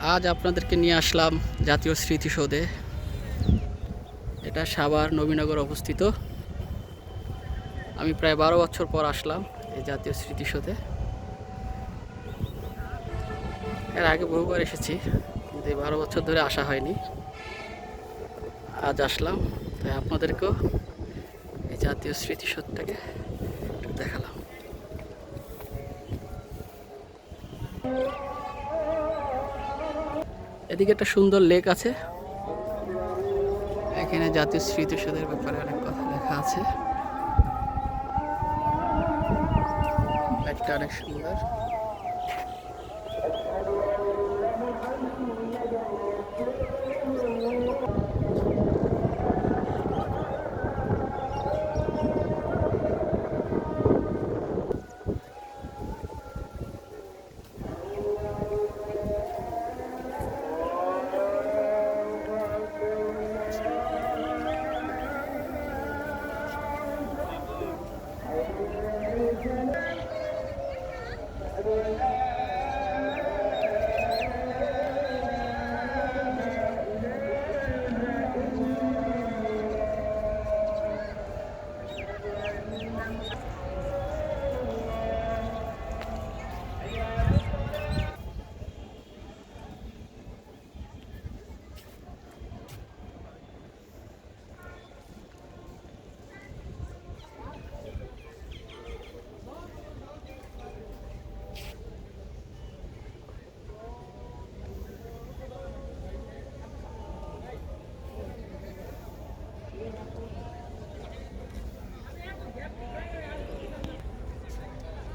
আজ আপনাদেরকে নিয়ে আসলাম জাতীয় স্মৃতিসৌধে। এটা সাভার নবীনগর অবস্থিত। আমি প্রায় বারো বছর পর আসলাম এই জাতীয় স্মৃতিসৌধে। এর আগে বহুবার এসেছি, কিন্তু এই বারো বছর ধরে আসা হয়নি। আজ আসলাম, তাই আপনাদেরকেও এই জাতীয় স্মৃতিসৌধটাকে এদিকে একটা সুন্দর লেক আছে। এখানে জাতীয় স্মৃতিসৌধের ব্যাপারে অনেক কথা লেখা আছে। লেকটা অনেক সুন্দর।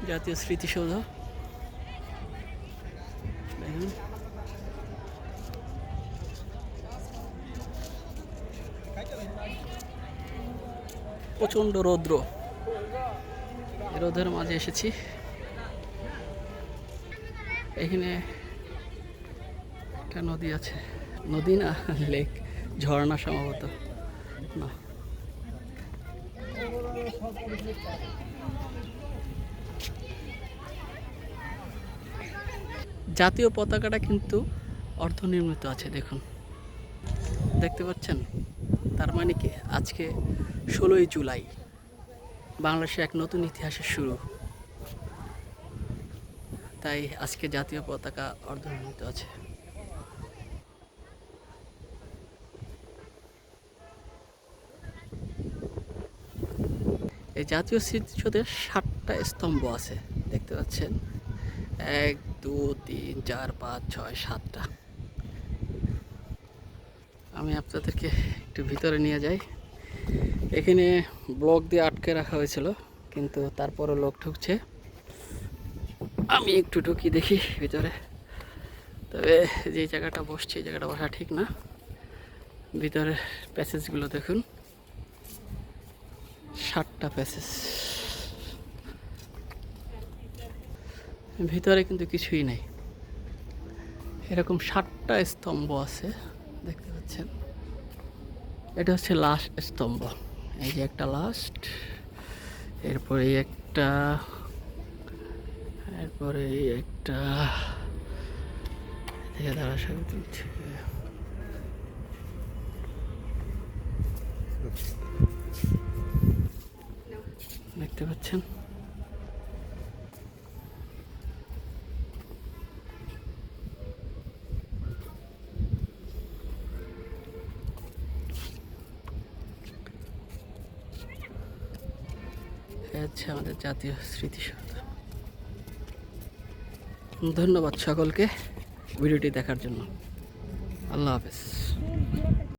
জাতীয় স্মৃতিসৌধ। দেখুন। প্রচণ্ড রৌদ্র। রোদের মাঝে এসেছি। এখানে একটা নদী আছে। নদী না, লেক, ঝর্ণা সম্ভবত। না। জাতীয় পতাকাটা কিন্তু অর্ধনির্মিত আছে, দেখুন। দেখতে পাচ্ছেন? তার মানে কি? আজকে ষোলোই জুলাই। বাংলাদেশে এক নতুন ইতিহাসের শুরু। তাই আজকে জাতীয় পতাকা অর্ধনির্মিত আছে। এই জাতীয় স্মৃতিসৌধে ষাটটা স্তম্ভ আছে, দেখতে পাচ্ছেন? এক দু তিন, চার, পাঁচ, ছয়, সাতটা। আমি আপনাদেরকে একটু ভিতরে নিয়ে যাই। এখানে ব্লক দিয়ে আটকে রাখা হয়েছিল, কিন্তু তারপরও লোক ঢুকছে। আমি একটু ঢুকি দেখি ভিতরে। তবে যে জায়গাটা বসছে, এই জায়গাটা বসা ঠিক না। ভিতরে প্যাসেজগুলো দেখুন। ষাটটা প্যাসেজ। ভিতরে কিন্তু কিছুই নেই। এরকম ষাটটা স্তম্ভ আছে, দেখতে পাচ্ছেন। এটা হচ্ছে লাস্ট স্তম্ভ। এই যে একটা লাস্ট, এরপরে একটা এরপরে একটা থেকে দাঁড়া তুলছে। দেখতে পাচ্ছেন? হচ্ছে আমাদের জাতীয় স্মৃতিসৌধ। ধন্যবাদ সকলকে ভিডিওটি দেখার জন্য। আল্লাহ হাফেজ।